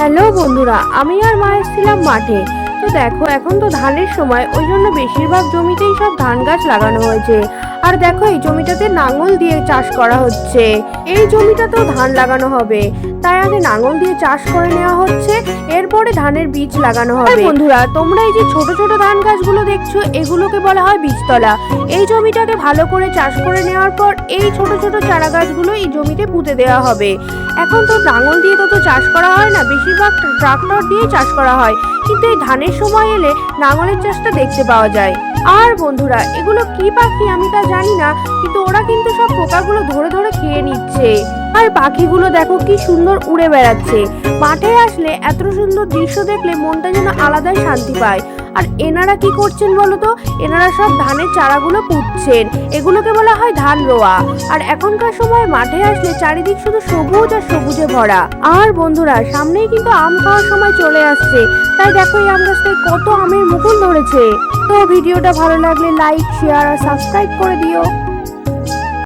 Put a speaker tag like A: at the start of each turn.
A: Hello বন্ধুরা, আমি আর মা এসেছিলাম মাঠে। তো দেখো, এখন তো ধানের সময়, ওই জন্য বেশিরভাগ জমিতেই সব ধান গাছ লাগানো হয়েছে। আর দেখো, এই জমিটাতে নাঙল দিয়ে চাষ করা হচ্ছে। এই জমিটাতেও ধান লাগানো হবে। তাই আগে নাঙল দিয়ে চাষ করে নেওয়া হচ্ছে এরপরে ধানের বীজ লাগানো হবে। বন্ধুরা, তোমরা এই যে ছোট ছোট ধান গাছগুলো দেখছ, এগুলোকে বলা হয় বীজতলা। এই জমিটাকে ভালো করে চাষ করে নেওয়ার পর এই ছোট ছোট চারা গাছগুলো এই জমিতে পুঁতে দেওয়া হবে। এখন তো লাঙল দিয়ে তো তো চাষ করা হয় না, বেশিরভাগ ট্রাক্টর দিয়ে চাষ করা হয়। কিন্তু এই ধানের সময় এলে লাঙলের চাষটা দেখতে পাওয়া যায়। আর বন্ধুরা, এগুলো কি পাখি আমি তা জানি না, কিন্তু ওরা কিন্তু সব পোকাগুলো ধরে ধরে খেয়ে নিচ্ছে। আর পাখিগুলো দেখো কি সুন্দর উড়ে বেড়াচ্ছে। মাঠে আসলে এত সুন্দর দৃশ্য দেখলে মনটা যেন আলাদাই শান্তি পায়। আর এনারা কি করছেন বলো তো? এনারা সব ধানের চারাগুলো পুঁতছেন। এগুলোকে বলা হয় ধান রোয়া। আর এখনকার সময় মাঠে আসলে চারিদিক শুধু সবুজ আর সবুজে ভরা। আর বন্ধুরা, সামনেই কিন্তু আম খাওয়ার সময় চলে আসছে। তাই দেখো এই আম গাছটায় কত আমের মুকুল ধরেছে। তো ভিডিওটা ভালো লাগলে লাইক শেয়ার আর সাবস্ক্রাইব করে দিও।